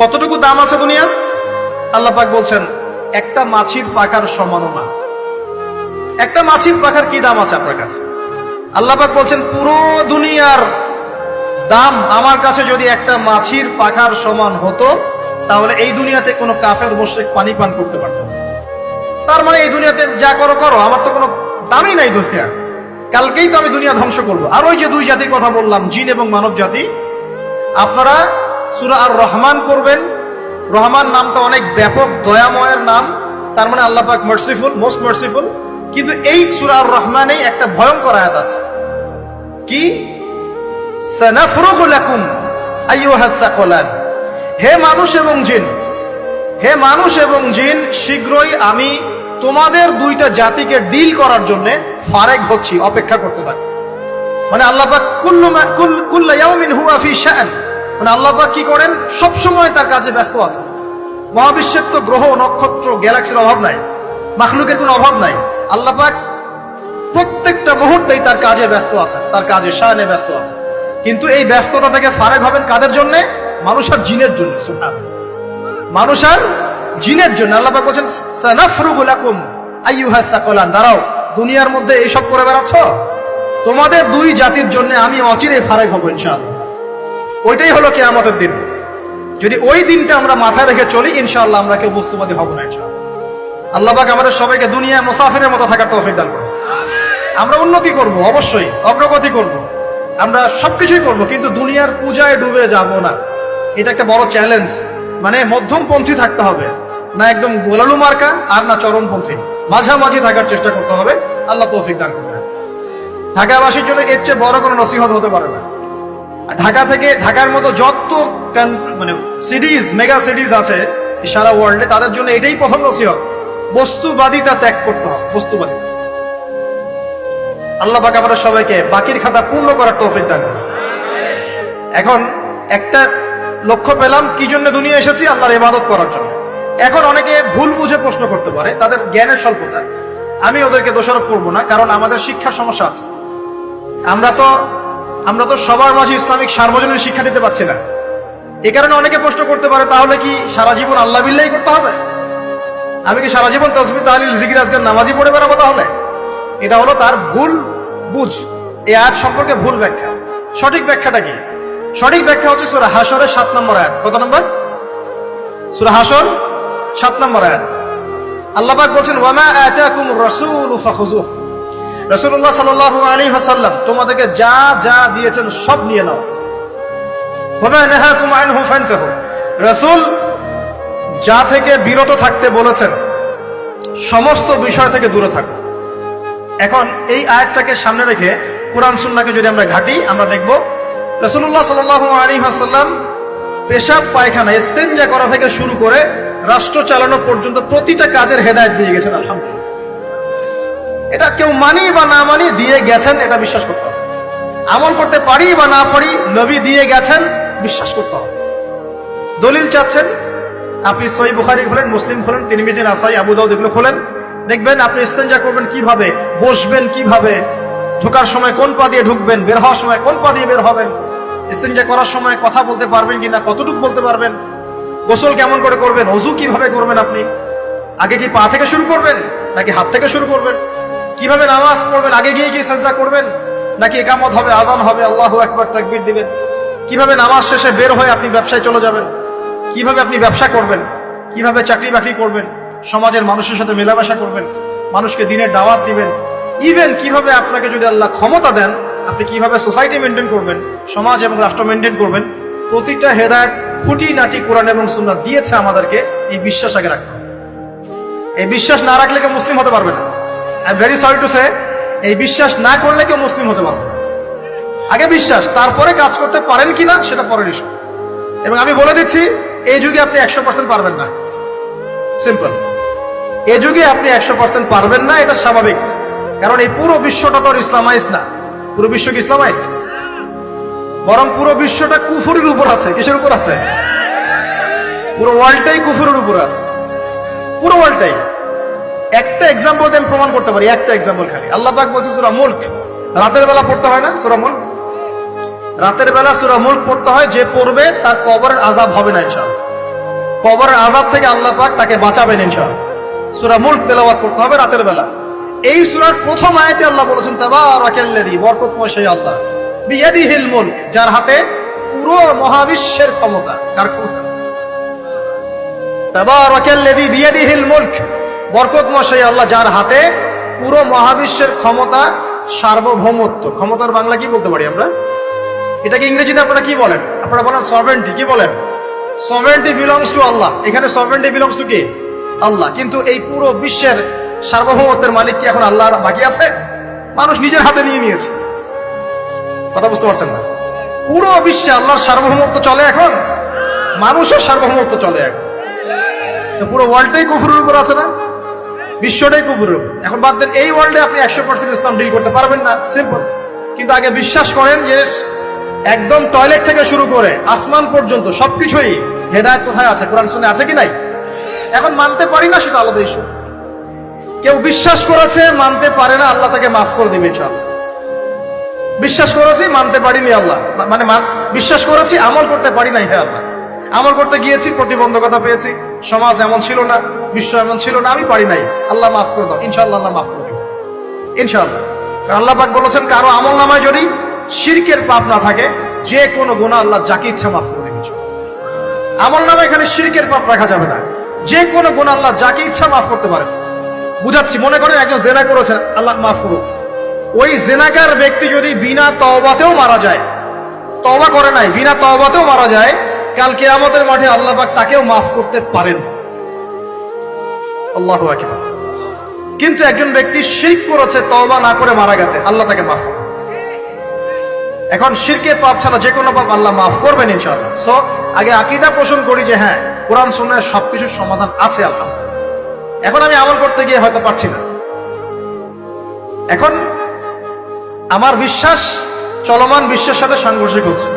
কতটুকু দাম আছে দুনিয়া আল্লাহ পাক বলছেন, একটা মাছির পাখার সমানও না একটা মাছির পাখার কি দাম আছে আপনার কাছে? আল্লাহ পাক বলছেন, পুরো দুনিয়ার দাম আমার কাছে যদি একটা মাছির পাখার সমান হতো, তাহলে এই দুনিয়াতে কোনো কাফের, মুশরিক পানি পান করতে পারতো। তার মানে এই দুনিয়াতে যা করো করো, আমার তো কোনো দামই নাই দুনিয়া কালকেই তো আমি দুনিয়া ধ্বংস করব। আর ওই যে দুই জাতির কথা বললাম, জিন এবং মানব জাতি, আপনারা সুরা আর রহমান করবেন রহমান নামটা অনেক ব্যাপক, দয়াময়ের নাম। তার মানে আল্লাহ পাক মার্সিফুল মোস্ট মার্সিফুল কিন্তু এই সুরা আর রহমানেই একটা ভয়ঙ্কর আয়াত আছে। কি? হে মানুষ এবং জিন, হে মানুষ এবং জিন, শীঘ্রই আমি তোমাদের দুইটা জাতিকে ডিল করার জন্য ফারেক হচ্ছি, অপেক্ষা করতে থাকি মানে আল্লাহ পাক কুল্লু ইয়াউমিন হুয়া ফি শাআন মানে আল্লাহ কি করেন? সব সময় তার কাজে ব্যস্ত আছেন। মহাবিশ্বের তো গ্রহ, নক্ষত্র, গ্যালাক্সির অভাব নাই। মাখলুকের কোনো অভাব নাই। আল্লাপাক প্রত্যেকটা মুহূর্তেই তার কাজে ব্যস্ত আছেন, তার কাজে শায়নে ব্যস্ত আছেন। কিন্তু এই ব্যস্ততা থেকে ফারেক হবেন কাদের জন্য? মানুষ আর জিনের জন্য মানুষ আর জিনের জন্য। আল্লাহ পাক বলছেন, সানাফরুগু লাকুম আইয়ুহাস সাকলান। দাঁড়াও, দুনিয়ার মধ্যে এইসব করে বেড়াচ্ছ? তোমাদের দুই জাতির জন্য আমি অচিরে ফারেক হব, ইনশাআল্লাহ। ওইটাই হলো কে আমাদের দিন। যদি ওই দিনটা আমরা মাথায় রেখে চলি, ইনশাআল্লাহ আমরা কেউ বস্তুবাদী হব না, ইনশাআল্লাহ। আল্লাহ পাক আমাদের সবাইকে দুনিয়া মুসাফিরের মতো থাকার তৌফিক দান করুন। আমরা উন্নতি করব, অবশ্যই। অগ্রগতি করব। আমরা সবকিছুই করব, কিন্তু দুনিয়ার পূজায় ডুবে যাব না। এটা একটা বড় চ্যালেঞ্জ মানে মধ্যমপন্থী থাকতে হবে। না একদম গোলালু মার্কা, আর না চরমপন্থী। মাঝামাঝি থাকার চেষ্টা করতে হবে। আল্লাহ তৌফিক দান করবে ঢাকাবাসীর জন্য এর চেয়ে বড় কোনো নসিহত হতে পারে না। ঢাকা থেকে ঢাকার মতো যত মানে সিরিজ মেগা সিরিজ আছে, সারা ওয়ার্ল্ডে তাদের জন্য এটাই প্রথম নসিহত। বস্তুবাদিতা ত্যাগ করতে হবে, বস্তুবাদী। আল্লাহ পাক আমাদের সবাইকে বাকির খাতা পূর্ণ করার তৌফিক দান এখন একটা লক্ষ্য পেলাম, কি জন্য দুনিয়া এসেছি? আল্লাহর ইবাদত করার জন্য। এখন অনেকে ভুল বুঝে প্রশ্ন করতে পারে, তাদের জ্ঞানের স্বল্পতা। আমি ওদেরকে দোষারোপ করব না, কারণ আমাদের শিক্ষার সমস্যা আছে। আমরা তো আমরা তো সবার মাঝে ইসলামিক সার্বজনীন শিক্ষা দিতে পারছি না। এ কারণে অনেকে প্রশ্ন করতে পারে, তাহলে কি সারা জীবন আল্লাহ বিল্লাহি করতে হবে? আমি কি সারা জীবন তসমি তাহলিল, জিকির, আজকের নামাজি পড়ে বেড়াবো তাহলে? এটা হলো তার ভুল বুঝ। এই আয়াত সম্পর্কে ভুল ব্যাখ্যা। সঠিক ব্যাখ্যাটা কি? সঠিক ব্যাখ্যা হচ্ছে সুরা হাসরের সাত নম্বর আয়াত। কত নম্বর? সুরা হাসর সাত নম্বর আয়াত। আল্লাহ পাক বলছেন ওয়ামা আতাকুম রাসূলু ফাখুযুহ। রাসূলুল্লাহ সাল্লাল্লাহু আলাইহি ওয়াসাল্লাম তোমাদেরকে যা যা দিয়েছেন সব নিয়ে নাও। রাসূল যা থেকে বিরত থাকতে বলেছেন, সমস্ত বিষয় থেকে দূরে থাকো। এখন এই আয়াতটাকে সামনে রেখে কোরআন সুন্নাকে যদি আমরা ঘাটি, আমরা দেখব রসুল্লাহ সাল আলী হাসাল্লাম পেশাব, পায়খানা ইস্তেঞ্জা করা থেকে শুরু করে রাষ্ট্র চালানো পর্যন্ত প্রতিটা কাজের হেদায়ত দিয়ে গেছেন, আলহামদুলিল্লাহ। এটা কেউ মানি বা না মানি দিয়ে গেছেন, এটা বিশ্বাস করতে হবে। আমল করতে পারি বা না পারি, নবী দিয়ে গেছেন, বিশ্বাস করতে হবে। দলিল চাচ্ছেন, আপনি সই বুখারি খোলেন, মুসলিম খোলেন তিনি মিজিন আসাই আবু দাউদ এগুলো খোলেন। দেখবেন আপনি ইস্তেঞ্জা করবেন কীভাবে, বসবেন কীভাবে, ঢোকার সময় কোন পা দিয়ে ঢুকবেন, বের হওয়ার সময় কোন পা দিয়ে বের হবেন ইস্তেঞ্জা করার সময় কথা বলতে পারবেন কিনা, কতটুকু বলতে পারবেন, গোসল কেমন করে করবেন, অজু কীভাবে করবেন আপনি, আগে কি পা থেকে শুরু করবেন, নাকি হাত থেকে শুরু করবেন? কীভাবে নামাজ পড়বেন? আগে গিয়ে গিয়ে সাজদা করবেন? নাকি একামত হবে আজান হবে? আল্লাহ একবার তাকবির দিবেন। কীভাবে নামাজ শেষে বের হয়ে আপনি ব্যবসায় চলে যাবেন? কীভাবে আপনি ব্যবসা করবেন? কীভাবে চাকরি বাকরি করবেন? সমাজের মানুষের সাথে মেলামেশা করবেন? মানুষকে দিনের দাওয়াত দিবেন? ইভেন কীভাবে আপনাকে যদি আল্লাহ ক্ষমতা দেন, আপনি কীভাবে সোসাইটি মেনটেন করবেন, সমাজ এবং রাষ্ট্র মেনটেন করবেন, প্রতিটা হেদায়ত খুঁটি নাটি কোরআন এবং সুন্নাহ দিয়েছে আমাদেরকে, এই বিশ্বাস আগে রাখতে এই বিশ্বাস না রাখলে কেউ মুসলিম হতে পারবে না। I very sorry to say এই বিশ্বাস না করলে কেউ মুসলিম হতে পারবে আগে বিশ্বাস, তারপরে কাজ করতে পারেন কিনা সেটা পরের ইস্যু এবং আমি বলে দিচ্ছি, এই যুগে আপনি একশো পার্সেন্ট পারবেন না। সিম্পল এই যুগে আপনি একশো পার্সেন্ট পারবেন না, এটা স্বাভাবিক। কারণ এই পুরো বিশ্বটা তো ইসলামাইজ না। পুরো বিশ্ব কি ইসলামাইজ বরং পুরো বিশ্বটা কুফুরের উপর আছে। কিসের উপর আছে? পুরো ওয়ার্ল্ডটাই কুফুরের উপর আছে। পুরো ওয়ার্ল্ডটাই একটা এক্সাম্পল দিয়ে প্রমাণ করতে পারি, একটা এক্সাম্পল খালি। আল্লাহ পাক বলছে সুরা মুল্ক। রাতের বেলা পড়তে হয় না সুরা মুল্ক? রাতের বেলা সুরা মুল্ক পড়তে হয়, যে পড়বে তার কবরের আজাব হবে না ইনশাআল্লাহ। কবরের আজাব থেকে আল্লাহ পাক তাকে বাঁচাবেন ইনশাআল্লাহ। সূরা মুলক তেলাওয়াত করতে হবে রাতের বেলা। এই সুরার প্রথম আয়াতে আল্লাহ বলেছেন, তাবারাকাল্লাযী, বরকতময় সেই আল্লাহ। বিয়াদিহিল মুলক যার হাতে পুরো মহাবিশ্বের ক্ষমতা। কার ক্ষমতা? তাবারাকাল্লাযী বিয়াদিহিল মুলক বরকতময় মশাই, আল্লাহ যার হাতে পুরো মহাবিশ্বের ক্ষমতা, সার্বভৌমত্ব, ক্ষমতার বাংলা কি বলতে পারি আমরা? এটাকে ইংরেজিতে আপনারা কি বলেন? আপনারা বলেন সভারেন্টি কি বলেন? সভারেন্টি বিলংস টু আল্লাহ এখানে সভারেন্টি বিলংস টু কি? আল্লাহ। কিন্তু এই পুরো বিশ্বের সার্বভৌমত্বের মালিক কি এখন আল্লাহ বাকি আছে? মানুষ নিজের হাতে নিয়ে নিয়েছে। কথা বুঝতে পারছেন না? পুরো বিশ্বে আল্লাহর সার্বভৌমত্ব চলে এখন? মানুষের সার্বভৌমত্ব চলে এখন। পুরো ওয়ার্ল্ডটাই কুফুরের উপর আছে না? বিশ্বটাই উপর এখন বাদ দেন, এই ওয়ার্ল্ডে আপনি একশো পার্সেন্ট ইসলাম ডিল করতে পারবেন না। সিম্পল কিন্তু আগে বিশ্বাস করেন যে একদম টয়লেট থেকে শুরু করে আসমান পর্যন্ত সবকিছুই হেদায়ত কোথায় আছে? কোরআন শুনে আছে কি নাই? এখন মানতে পারি না সেটা আলাদা ইস্যু কেউ বিশ্বাস করেছে, মানতে পারে না, আল্লাহ তাকে মাফ করে দিবে ইনশাআল্লাহ। বিশ্বাস করেছি, মানতে পারিনি আল্লাহ। মানে বিশ্বাস করেছি, আমল করতে পারি নাই হে আল্লাহ। আমল করতে গিয়েছি, প্রতিবন্ধকতা পেয়েছি। সমাজ এমন ছিল না। বিশ্ব এমন ছিল না, আমি পারি নাই। আল্লাহ মাফ করে দাও, ইনশাআল্লাহ আল্লাহ মাফ করে ইনশাআল্লাহ। কারণ আল্লাহ পাক বলেছেন, কারও আমল নামায় যদি শিরকের পাপ না থাকে, যে কোনো গুণা আল্লাহ যাকে ইচ্ছা মাফ করে দেবে। আমল নামে এখানে শিরকের পাপ রাখা যাবে না। যে কোনো গুণা আল্লাহ যাকে ইচ্ছা মাফ করতে পারে। বুঝাচ্ছি, মনে করেন একজন জেনা করেছেন, আল্লাহ মাফ করুক। ওই জেনাকার ব্যক্তি যদি বিনা তওবাতেও মারা যায়, তওবা করে নাই, বিনা তওবাতেও মারা যায়, কাল আমাদের মাঠে আল্লাহ পাক তাকেও মাফ করতে পারেন। আল্লাহু কিন্তু একজন ব্যক্তি শিরক করেছে, তওবা না করে মারা গেছে, আল্লাহ তাকে মাফ এখন শিরকের পাপ ছাড়া যে কোনো পাপ আল্লাহ মাফ করবেন সো আগে আকীদা পোষণ করি যে হ্যাঁ কোরআন, সুন্নায় সবকিছুর সমাধান আছে আল্লাহ এখন আমি আমল করতে গিয়ে হয়তো পারছি না। এখন আমার বিশ্বাস, চলমান বিশ্বের সাথে সাংঘর্ষিক হচ্ছে।